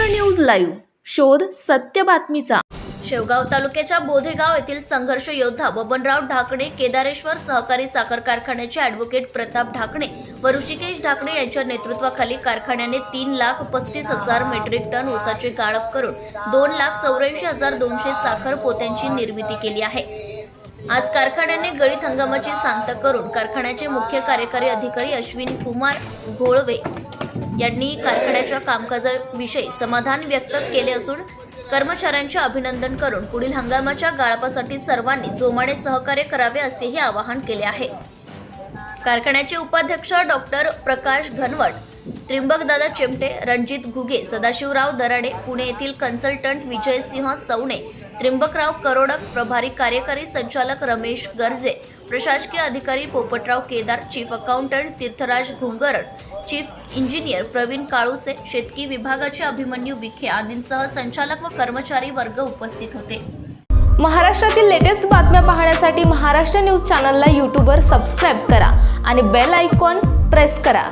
News live. शोध सत्य बातमीचा. शेवगाव तालुक्याच्या बोधेगाव येथील संघर्ष योद्धा बबनराव ढाकणे केदारेश्वर सहकारी साखर कारखान्याचे ॲडव्होकेट प्रताप ढाकणे व ऋषिकेश ढाकणे यांच्या नेतृत्वाखाली कारखान्याने तीन लाख पस्तीस हजार मेट्रिक टन ऊसाचे गाळप करून दोन लाख चौऱ्याऐंशी हजार दोनशे साखर पोत्यांची निर्मिती केली आहे. आज कारखान्याने गळीत हंगामाची सांगता करून कारखान्याचे मुख्य कार्यकारी अधिकारी अश्विन कुमार घोळवे यांनी कारखान्याच्या कामकाजाविषयी समाधान व्यक्त केले असून कर्मचाऱ्यांचे अभिनंदन करून पुढील हंगामाच्या गाळपासाठी सर्वांनी जोमाने सहकार्य करावे असेही आवाहन केले आहे. कारखान्याचे उपाध्यक्ष डॉक्टर प्रकाश घनवट त्रिंबकदादा चिमटे रणजित घुगे सदाशिवराव दराडे पुणे येथील कन्सल्टंट विजयसिंह सवणे त्रिंबकराव करोडक प्रभारी कार्यकारी संचालक रमेश गर्जे प्रशासकीय अधिकारी Popatrao Kedar chief accountant Tirthraj Ghungrad chief engineer Pravin Kaluse शेतकी विभागाचे अभिमन्यू विखे आदींसह संचालक व कर्मचारी वर्ग उपस्थित होते. महाराष्ट्रातील लेटेस्ट बातम्या पाहण्यासाठी महाराष्ट्र न्यूज चॅनलला यूट्यूबवर सबस्क्राईब करा आणि बेल आयकॉन प्रेस करा.